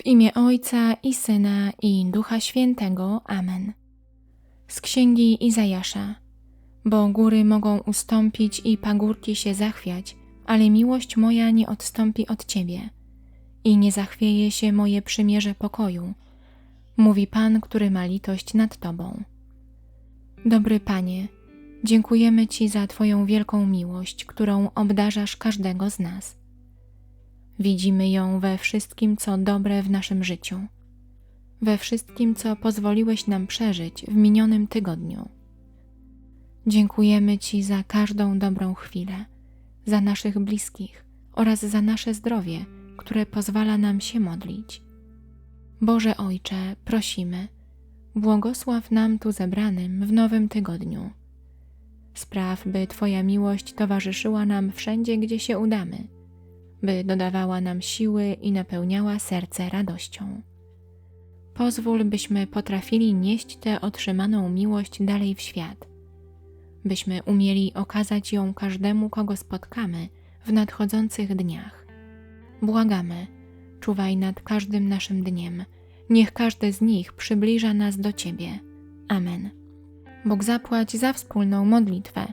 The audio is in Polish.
W imię Ojca i Syna i Ducha Świętego. Amen. Z Księgi Izajasza. Bo góry mogą ustąpić i pagórki się zachwiać, ale miłość moja nie odstąpi od Ciebie i nie zachwieje się moje przymierze pokoju, mówi Pan, który ma litość nad Tobą. Dobry Panie, dziękujemy Ci za Twoją wielką miłość, którą obdarzasz każdego z nas. Widzimy ją we wszystkim, co dobre w naszym życiu, we wszystkim, co pozwoliłeś nam przeżyć w minionym tygodniu. Dziękujemy Ci za każdą dobrą chwilę, za naszych bliskich oraz za nasze zdrowie, które pozwala nam się modlić. Boże Ojcze, prosimy, błogosław nam tu zebranym w nowym tygodniu. Spraw, by Twoja miłość towarzyszyła nam wszędzie, gdzie się udamy, by dodawała nam siły i napełniała serce radością. Pozwól, byśmy potrafili nieść tę otrzymaną miłość dalej w świat, byśmy umieli okazać ją każdemu, kogo spotkamy w nadchodzących dniach. Błagamy, czuwaj nad każdym naszym dniem, niech każdy z nich przybliża nas do Ciebie. Amen. Bóg zapłać za wspólną modlitwę.